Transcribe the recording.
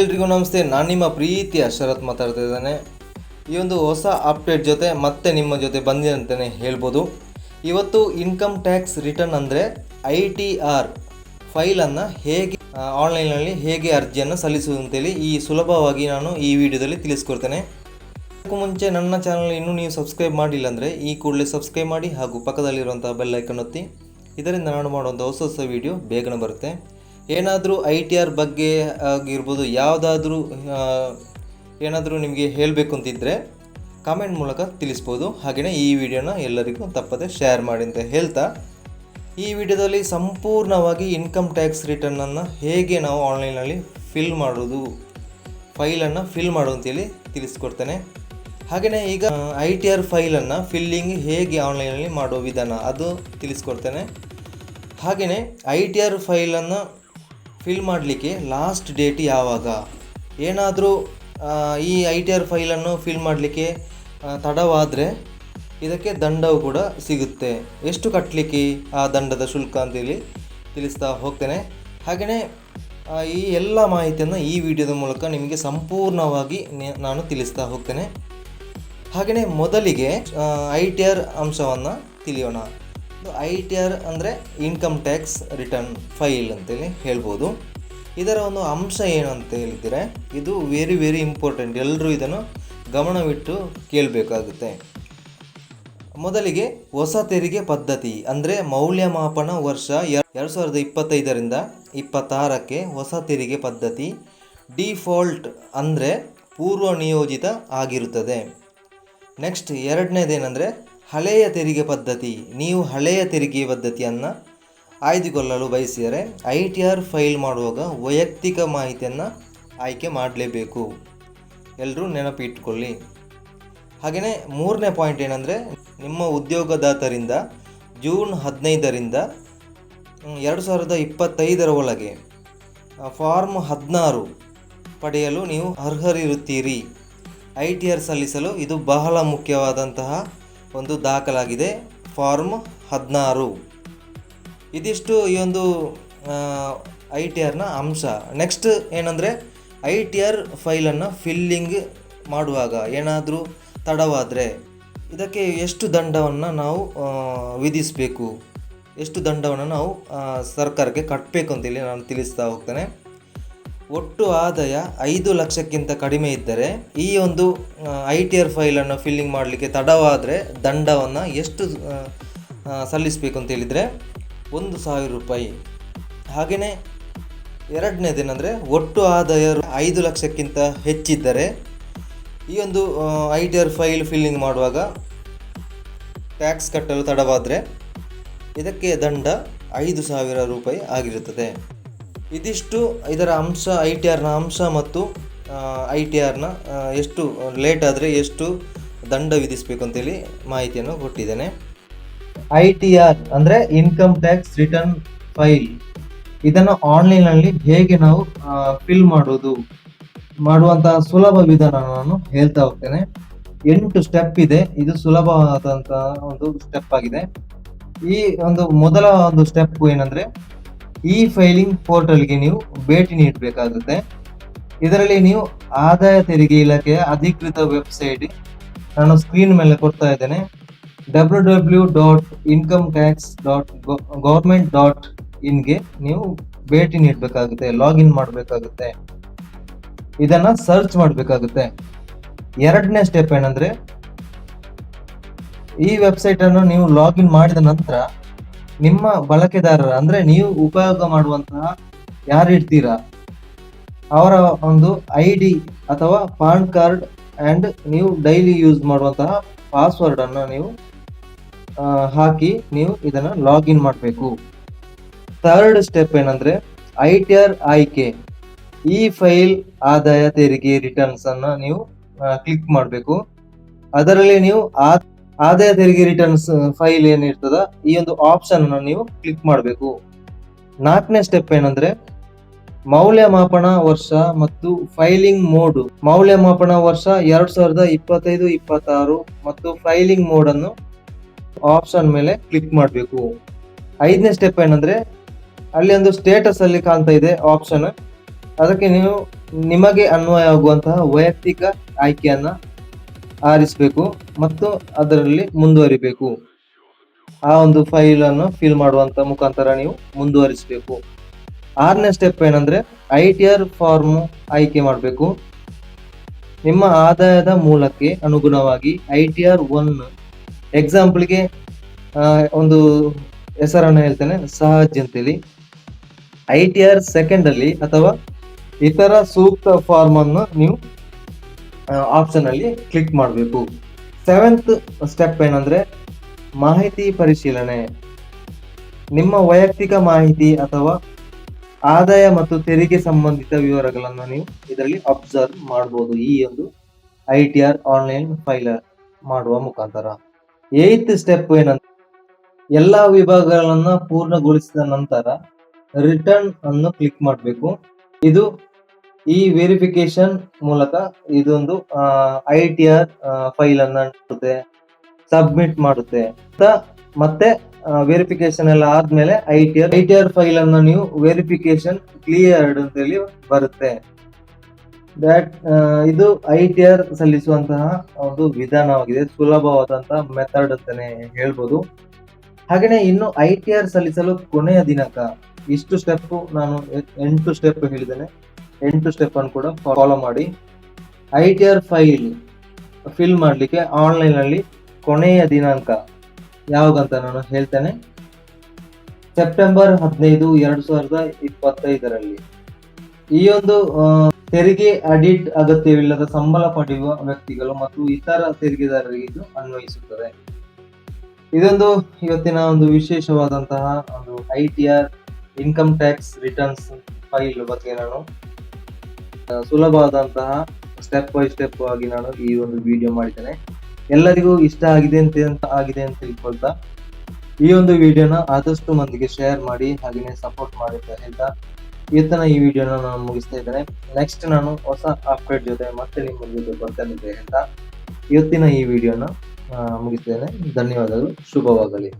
ಎಲ್ರಿಗೂ ನಮಸ್ತೆ. ನಾನು ನಿಮ್ಮ ಪ್ರೀತಿಯ ಶರತ್ ಮಾತಾಡ್ತಾ ಇದ್ದಾನೆ. ಈ ಒಂದು ಹೊಸ ಅಪ್ಡೇಟ್ ಜೊತೆ ಮತ್ತೆ ನಿಮ್ಮ ಜೊತೆ ಬಂದಿದೆ ಅಂತಲೇ ಹೇಳ್ಬೋದು. ಇವತ್ತು ಇನ್ಕಮ್ ಟ್ಯಾಕ್ಸ್ ರಿಟರ್ನ್ ಅಂದರೆ ಐ ಟಿ ಆರ್ ಫೈಲನ್ನು ಹೇಗೆ ಆನ್ಲೈನಲ್ಲಿ ಹೇಗೆ ಅರ್ಜಿಯನ್ನು ಸಲ್ಲಿಸುವುದು ಅಂತೇಳಿ ಈ ಸುಲಭವಾಗಿ ನಾನು ಈ ವಿಡಿಯೋದಲ್ಲಿ ತಿಳಿಸ್ಕೊಡ್ತೇನೆ. ಅದಕ್ಕೂ ಮುಂಚೆ ನನ್ನ ಚಾನಲ್ ಇನ್ನೂ ನೀವು ಸಬ್ಸ್ಕ್ರೈಬ್ ಮಾಡಿಲ್ಲ ಅಂದರೆ ಈ ಕೂಡಲೇ ಸಬ್ಸ್ಕ್ರೈಬ್ ಮಾಡಿ ಹಾಗೂ ಪಕ್ಕದಲ್ಲಿರುವಂಥ ಬೆಲ್ ಐಕನ್ ಒತ್ತಿ. ಇದರಿಂದ ನಾನು ಮಾಡುವಂಥ ಹೊಸ ಹೊಸ ವಿಡಿಯೋ ಬೇಗನೆ ಬರುತ್ತೆ. ಏನಾದರೂ ಐ ಟಿ ಆರ್ ಬಗ್ಗೆ ಆಗಿರ್ಬೋದು, ಯಾವುದಾದ್ರೂ ಏನಾದರೂ ನಿಮಗೆ ಹೇಳಬೇಕು ಅಂತಿದ್ದರೆ ಕಾಮೆಂಟ್ ಮೂಲಕ ತಿಳಿಸ್ಬೋದು. ಹಾಗೆಯೇ ಈ ವಿಡಿಯೋನ ಎಲ್ಲರಿಗೂ ತಪ್ಪದೆ ಶೇರ್ ಮಾಡಿ ಅಂತ ಹೇಳ್ತಾ, ಈ ವಿಡಿಯೋದಲ್ಲಿ ಸಂಪೂರ್ಣವಾಗಿ ಇನ್ಕಮ್ ಟ್ಯಾಕ್ಸ್ ರಿಟರ್ನನ್ನು ಹೇಗೆ ನಾವು ಆನ್ಲೈನಲ್ಲಿ ಫಿಲ್ ಮಾಡೋದು ಫೈಲನ್ನು ಫಿಲ್ ಮಾಡು ಅಂತೇಳಿ ತಿಳಿಸ್ಕೊಡ್ತೇನೆ. ಹಾಗೆಯೇ ಈಗ ಐ ಟಿ ಆರ್ ಫೈಲನ್ನು ಫಿಲ್ಲಿಂಗ್ ಹೇಗೆ ಆನ್ಲೈನಲ್ಲಿ ಮಾಡೋ ವಿಧಾನ ಅದು ತಿಳಿಸ್ಕೊಡ್ತೇನೆ. ಹಾಗೆಯೇ ಐ ಟಿ ಆರ್ ಫೈಲನ್ನು ಫಿಲ್ ಮಾಡಲಿಕ್ಕೆ ಲಾಸ್ಟ್ ಡೇಟ್ ಯಾವಾಗ? ಏನಾದರೂ ಈ ಐ ಟಿ ಆರ್ ಫೈಲನ್ನು ಫಿಲ್ ಮಾಡಲಿಕ್ಕೆ ತಡವಾದರೆ ಇದಕ್ಕೆ ದಂಡವು ಕೂಡ ಸಿಗುತ್ತೆ. ಎಷ್ಟು ಕಟ್ಟಲಿಕ್ಕೆ ಆ ದಂಡದ ಶುಲ್ಕ ಅಂತೇಳಿ ತಿಳಿಸ್ತಾ ಹೋಗ್ತೇನೆ. ಹಾಗೆಯೇ ಈ ಎಲ್ಲ ಮಾಹಿತಿಯನ್ನು ಈ ವಿಡಿಯೋದ ಮೂಲಕ ನಿಮಗೆ ಸಂಪೂರ್ಣವಾಗಿ ನಾನು ತಿಳಿಸ್ತಾ ಹೋಗ್ತೇನೆ. ಹಾಗೆಯೇ ಮೊದಲಿಗೆ ಐ ಟಿ ಆರ್ ಅಂಶವನ್ನು ತಿಳಿಯೋಣ. ಐ ಟಿ ಆರ್ ಅಂದರೆ ಇನ್ಕಮ್ ಟ್ಯಾಕ್ಸ್ ರಿಟರ್ನ್ ಫೈಲ್ ಅಂತೇಳಿ ಹೇಳ್ಬೋದು. ಇದರ ಒಂದು ಅಂಶ ಏನು ಅಂತ ಹೇಳಿದರೆ, ಇದು ವೆರಿ ವೆರಿ ಇಂಪಾರ್ಟೆಂಟ್ ಎಲ್ಲರೂ ಇದನ್ನು ಗಮನವಿಟ್ಟು ಕೇಳಬೇಕಾಗುತ್ತೆ. ಮೊದಲಿಗೆ ಹೊಸ ತೆರಿಗೆ ಪದ್ಧತಿ, ಅಂದರೆ ಮೌಲ್ಯಮಾಪನ ವರ್ಷ ಎರಡು ಸಾವಿರದ ಇಪ್ಪತ್ತೈದರಿಂದ ಇಪ್ಪತ್ತಾರಕ್ಕೆ ಹೊಸ ತೆರಿಗೆ ಪದ್ಧತಿ ಡಿಫಾಲ್ಟ್ ಅಂದರೆ ಪೂರ್ವ ನಿಯೋಜಿತ ಆಗಿರುತ್ತದೆ. ನೆಕ್ಸ್ಟ್ ಎರಡನೇದೇನೆಂದರೆ ಹಳೆಯ ತೆರಿಗೆ ಪದ್ಧತಿ, ನೀವು ಹಳೆಯ ತೆರಿಗೆ ಪದ್ಧತಿಯನ್ನು ಆಯ್ದುಕೊಳ್ಳಲು ಬಯಸಿದರೆ ಐ ಟಿ ಆರ್ ಫೈಲ್ ಮಾಡುವಾಗ ವೈಯಕ್ತಿಕ ಮಾಹಿತಿಯನ್ನು ಆಯ್ಕೆ ಮಾಡಲೇಬೇಕು. ಎಲ್ಲರೂ ನೆನಪಿಟ್ಕೊಳ್ಳಿ. ಹಾಗೆಯೇ ಮೂರನೇ ಪಾಯಿಂಟ್ ಏನಂದರೆ, ನಿಮ್ಮ ಉದ್ಯೋಗದಾತರಿಂದ ಜೂನ್ ಹದಿನೈದರಿಂದ ಎರಡು ಸಾವಿರದ ಇಪ್ಪತ್ತೈದರ ಒಳಗೆ ಫಾರ್ಮ್ ಹದಿನಾರು ಪಡೆಯಲು ನೀವು ಅರ್ಹರಿರುತ್ತೀರಿ. ಐ ಟಿ ಆರ್ ಸಲ್ಲಿಸಲು ಇದು ಬಹಳ ಮುಖ್ಯವಾದಂತಹ ಒಂದು ದಾಖಲಾಗಿದೆ. ಫಾರ್ಮ್ ಹದಿನಾರು. ಇದಿಷ್ಟು ಈ ಒಂದು ಐ ಟಿ ಆರ್ನ ಅಂಶ. ನೆಕ್ಸ್ಟ್ ಏನಂದರೆ, ಐ ಟಿ ಆರ್ ಫೈಲನ್ನು ಫಿಲ್ಲಿಂಗ್ ಮಾಡುವಾಗ ಏನಾದರೂ ತಡವಾದರೆ ಇದಕ್ಕೆ ಎಷ್ಟು ದಂಡವನ್ನು ನಾವು ವಿಧಿಸಬೇಕು? ಎಷ್ಟು ದಂಡವನ್ನು ನಾವು ಸರ್ಕಾರಕ್ಕೆ ಕಟ್ಟಬೇಕು ಅಂತೇಳಿ ನಾನು ತಿಳಿಸ್ತಾ ಹೋಗ್ತೇನೆ. ಒಟ್ಟು ಆದಾಯ ಐದು ಲಕ್ಷಕ್ಕಿಂತ ಕಡಿಮೆ ಇದ್ದರೆ ಈ ಒಂದು ಐ ಟಿ ಆರ್ ಫೈಲನ್ನು ಫಿಲ್ಲಿಂಗ್ ಮಾಡಲಿಕ್ಕೆ ತಡವಾದರೆ ದಂಡವನ್ನು ಎಷ್ಟು ಸಲ್ಲಿಸಬೇಕು ಅಂತ ಹೇಳಿದರೆ ಒಂದು ಸಾವಿರ ರೂಪಾಯಿ. ಹಾಗೆಯೇ ಎರಡನೇದೇನೆಂದರೆ ಒಟ್ಟು ಆದಾಯ ಐದು ಲಕ್ಷಕ್ಕಿಂತ ಹೆಚ್ಚಿದ್ದರೆ ಈ ಒಂದು I T R file filling ಮಾಡುವಾಗ ಟ್ಯಾಕ್ಸ್ ಕಟ್ಟಲು ತಡವಾದರೆ ಇದಕ್ಕೆ ದಂಡ ಐದು ಸಾವಿರ ರೂಪಾಯಿ ಆಗಿರುತ್ತದೆ. ಇದಿಷ್ಟು ಇದರ ಅಂಶ, ಐ ಟಿ ಆರ್ನ ಅಂಶ ಮತ್ತು ಐ ಟಿ ಆರ್ನ ಎಷ್ಟು ಲೇಟ್ ಆದರೆ ಎಷ್ಟು ದಂಡ ವಿಧಿಸಬೇಕು ಅಂತೇಳಿ ಮಾಹಿತಿಯನ್ನು ಕೊಟ್ಟಿದ್ದೇನೆ. ಐ ಟಿ ಆರ್ ಅಂದರೆ ಇನ್ಕಮ್ ಟ್ಯಾಕ್ಸ್ ರಿಟರ್ನ್ ಫೈಲ್. ಇದನ್ನು ಆನ್ಲೈನಲ್ಲಿ ಹೇಗೆ ನಾವು ಫಿಲ್ ಮಾಡೋದು? ಮಾಡುವಂತಹ ಸುಲಭ ವಿಧಾನ ನಾನು ಹೇಳ್ತಾ ಹೋಗ್ತೇನೆ. ಎಂಟು ಸ್ಟೆಪ್ ಇದೆ. ಇದು ಸುಲಭವಾದಂತಹ ಒಂದು ಸ್ಟೆಪ್ ಆಗಿದೆ. ಈ ಒಂದು ಮೊದಲ ಒಂದು ಸ್ಟೆಪ್ ಏನಂದ್ರೆ ಈ ಫೈಲಿಂಗ್ ಪೋರ್ಟಲ್ಗೆ ನೀವು ಭೇಟಿ ನೀಡಬೇಕಾಗುತ್ತೆ. ಇದರಲ್ಲಿ ನೀವು ಆದಾಯ ತೆರಿಗೆ ಇಲಾಖೆಯ ಅಧಿಕೃತ ವೆಬ್ಸೈಟ್ ನಾನು ಸ್ಕ್ರೀನ್ ಮೇಲೆ ಕೊಡ್ತಾ ಇದ್ದೇನೆ. W W dot income tax dot government dot ಇನ್ಗೆ ನೀವು ಭೇಟಿ ನೀಡಬೇಕಾಗುತ್ತೆ ಲಾಗಿನ್ ಮಾಡಬೇಕಾಗುತ್ತೆ. ಇದನ್ನ ಸರ್ಚ್ ಮಾಡಬೇಕಾಗುತ್ತೆ. ಎರಡನೇ ಸ್ಟೆಪ್ ಏನಂದ್ರೆ ಈ ವೆಬ್ಸೈಟ್ ಅನ್ನು ನೀವು ಲಾಗಿನ್ ಮಾಡಿದ ನಂತರ ನಿಮ್ಮ ಬಳಕೆದಾರರ, ಅಂದ್ರೆ ನೀವು ಉಪಯೋಗ ಮಾಡುವಂತಹ ಯಾರು ಇರ್ತೀರಾ ಅವರ ಒಂದು ಐ ಡಿ ಅಥವಾ ಪಾನ್ ಕಾರ್ಡ್ ಅಂಡ್ ನೀವು ಡೈಲಿ ಯೂಸ್ ಮಾಡುವಂತಹ ಪಾಸ್ವರ್ಡ್ ಅನ್ನು ನೀವು ಹಾಕಿ ನೀವು ಇದನ್ನ ಲಾಗಿನ್ ಮಾಡಬೇಕು. ಥರ್ಡ್ ಸ್ಟೆಪ್ ಏನಂದ್ರೆ ಐ ಟಿ ಆರ್ ಆಯ್ಕೆ. ಈ ಫೈಲ್ ಆದಾಯ, ತೆರಿಗೆ ರಿಟರ್ನ್ಸ್ ಅನ್ನ ನೀವು ಕ್ಲಿಕ್ ಮಾಡಬೇಕು. ಅದರಲ್ಲಿ ನೀವು ಆ- ಆದಾಯ ತೆರಿಗೆ ರಿಟರ್ನ್ಸ್ ಫೈಲ್ ಏನಿರ್ತದ ಈ ಒಂದು ಆಪ್ಷನ್ ಅನ್ನು ನೀವು ಕ್ಲಿಕ್ ಮಾಡಬೇಕು. ನಾಲ್ಕನೇ ಸ್ಟೆಪ್ ಏನಂದ್ರೆ, ಮೌಲ್ಯಮಾಪನ ವರ್ಷ ಮತ್ತು ಫೈಲಿಂಗ್ ಮೋಡ್ ಮೌಲ್ಯಮಾಪನ ವರ್ಷ ಎರಡ್ ಸಾವಿರದ ಇಪ್ಪತ್ತೈದು, ಇಪ್ಪತ್ತಾರು ಮತ್ತು ಫೈಲಿಂಗ್ ಮೋಡ್ ಅನ್ನು ಆಪ್ಷನ್ ಮೇಲೆ ಕ್ಲಿಕ್ ಮಾಡಬೇಕು. ಐದನೇ ಸ್ಟೆಪ್ ಏನಂದ್ರೆ, ಅಲ್ಲಿ ಒಂದು ಸ್ಟೇಟಸ್ ಅಲ್ಲಿ ಕಾಣ್ತಾ ಇದೆ ಆಪ್ಷನ್ ಅದಕ್ಕೆ ನೀವು ನಿಮಗೆ ಅನ್ವಯ ಆಗುವಂತಹ ವೈಯಕ್ತಿಕ ಆಯ್ಕೆಯನ್ನ ಆರಿಸಬೇಕು ಮತ್ತು ಅದರಲ್ಲಿ ಮುಂದುವರಿಬೇಕು. ಆ ಒಂದು ಫೈಲ್ ಅನ್ನು ಫಿಲ್ ಮಾಡುವಂತ ಮುಖಾಂತರ ನೀವು ಮುಂದುವರಿಸಬೇಕು. ಆರನೇ ಸ್ಟೆಪ್ ಏನಂದ್ರೆ ಐ ಟಿ ಆರ್ ಫಾರ್ಮ್ ಆಯ್ಕೆ ಮಾಡಬೇಕು. ನಿಮ್ಮ ಆದಾಯದ ಮೂಲಕ್ಕೆ ಅನುಗುಣವಾಗಿ ಐ ಟಿ ಆರ್ ಒನ್ ಎಕ್ಸಾಂಪಲ್ಗೆ ಒಂದು ಹೆಸರನ್ನು ಹೇಳ್ತೇನೆ, ಸಹಜ್ ಅಂತೇಳಿ. ಐ ಟಿ ಆರ್ ಸೆಕೆಂಡ್ ಅಲ್ಲಿ ಅಥವಾ ಇತರ ಸೂಕ್ತ ಫಾರ್ಮ್ ಅನ್ನು ನೀವು ಆಪ್ಷನ್ ಅಲ್ಲಿ ಕ್ಲಿಕ್ ಮಾಡಬೇಕು. ಸೆವೆಂತ್ ಸ್ಟೆಪ್ ಏನಂದ್ರೆ ಮಾಹಿತಿ ಪರಿಶೀಲನೆ. ನಿಮ್ಮ ವೈಯಕ್ತಿಕ ಮಾಹಿತಿ ಅಥವಾ ಆದಾಯ ಮತ್ತು ತೆರಿಗೆ ಸಂಬಂಧಿತ ವಿವರಗಳನ್ನು ನೀವು ಇದರಲ್ಲಿ ಅಬ್ಸರ್ವ್ ಮಾಡಬಹುದು ಈ ಒಂದು I T R online file ಮಾಡುವ ಮುಖಾಂತರ. ಏತ್ ಸ್ಟೆಪ್ ಏನಂದ್ರೆ ಎಲ್ಲ ವಿಭಾಗಗಳನ್ನ ಪೂರ್ಣಗೊಳಿಸಿದ ನಂತರ ರಿಟರ್ನ್ ಅನ್ನು ಕ್ಲಿಕ್ ಮಾಡಬೇಕು. ಇದು ಈ ವೆರಿಫಿಕೇಶನ್ ಮೂಲಕ ಇದೊಂದು ಐ ಟಿ ಆರ್ ಫೈಲ್ ಅನ್ನು ಸಬ್ಮಿಟ್ ಮಾಡುತ್ತೆ. ಮತ್ತೆ ವೆರಿಫಿಕೇಶನ್ ಎಲ್ಲ ಆದ್ಮೇಲೆ I T R I T R file ಅನ್ನು ನೀವು ವೆರಿಫಿಕೇಶನ್ ಕ್ಲಿಯರ್ಡ್ ಅಂತ ಹೇಳಿ ಬರುತ್ತೆ. ದಟ್ ಇದು ಐ ಟಿ ಆರ್ ಸಲ್ಲಿಸುವಂತಹ ಒಂದು ವಿಧಾನವಾಗಿದೆ ಸುಲಭವಾದಂತಹ ಮೆಥಡ್ ಅಂತಾನೆ ಹೇಳ್ಬೋದು. ಹಾಗೆಯೇ ಇನ್ನು ಐ ಟಿ ಆರ್ ಸಲ್ಲಿಸಲು ಕೊನೆಯ ದಿನಾಂಕ, ಇಷ್ಟು ಸ್ಟೆಪ್ ನಾನು ಎಂಟು ಸ್ಟೆಪ್ ಹೇಳಿದ್ದೇನೆ. ಎಂಟು ಸ್ಟೆಪ್ ಅನ್ನು ಕೂಡ ಫಾಲೋ ಮಾಡಿ. I T R file fill ಮಾಡಲಿಕ್ಕೆ ಆನ್ಲೈನ್ ಅಲ್ಲಿ ಕೊನೆಯ ದಿನಾಂಕ ಯಾವಾಗಂತ ನಾನು ಹೇಳ್ತೇನೆ. ಸೆಪ್ಟೆಂಬರ್ ಹದಿನೈದು, ಎರಡು ಸಾವಿರದ ಇಪ್ಪತ್ತೈದರಲ್ಲಿ. ಈ ಒಂದು ತೆರಿಗೆ ಅಡಿಟ್ ಅಗತ್ಯವಿಲ್ಲದ ಸಂಬಳ ಪಡೆಯುವ ವ್ಯಕ್ತಿಗಳು ಮತ್ತು ಇತರ ತೆರಿಗೆದಾರರಿಗೆ ಇದು ಅನ್ವಯಿಸುತ್ತದೆ. ಇದೊಂದು ಇವತ್ತಿನ ಒಂದು ವಿಶೇಷವಾದಂತಹ ಒಂದು I T R income tax returns file ಬಗ್ಗೆ ನಾನು ಸುಲಭವಾದಂತಹ ಸ್ಟೆಪ್ ಬೈ ಸ್ಟೆಪ್ ಆಗಿ ನಾನು ಈ ಒಂದು ವಿಡಿಯೋ ಮಾಡಿದ್ದೇನೆ. ಎಲ್ಲರಿಗೂ ಇಷ್ಟ ಆಗಿದೆ ಅಂತ ಆಗಿದೆ ಅಂತ ತಿಳ್ಕೊಳ್ತಾ ಈ ಒಂದು ವಿಡಿಯೋನ ಆದಷ್ಟು ಮಂದಿಗೆ ಶೇರ್ ಮಾಡಿ ಹಾಗೆಯೇ ಸಪೋರ್ಟ್ ಮಾಡಿ ಅಂತ ಹೇಳ್ತಾ ಇವತ್ತಿನ ಈ ವಿಡಿಯೋನ ನಾನು ಮುಗಿಸ್ತಾ ಇದ್ದೇನೆ. ನೆಕ್ಸ್ಟ್ ನಾನು ಹೊಸ ಅಪ್ಡೇಟ್ ಜೊತೆ ಮತ್ತೆ ನಿಮ್ಮ ಜೊತೆ ಬರ್ತೇನೆ ಅಂತ ಹೇಳ್ತಾ ಇವತ್ತಿನ ಈ ವಿಡಿಯೋನ ಮುಗಿಸ್ತೇನೆ. ಧನ್ಯವಾದಗಳು. ಶುಭವಾಗಲಿ.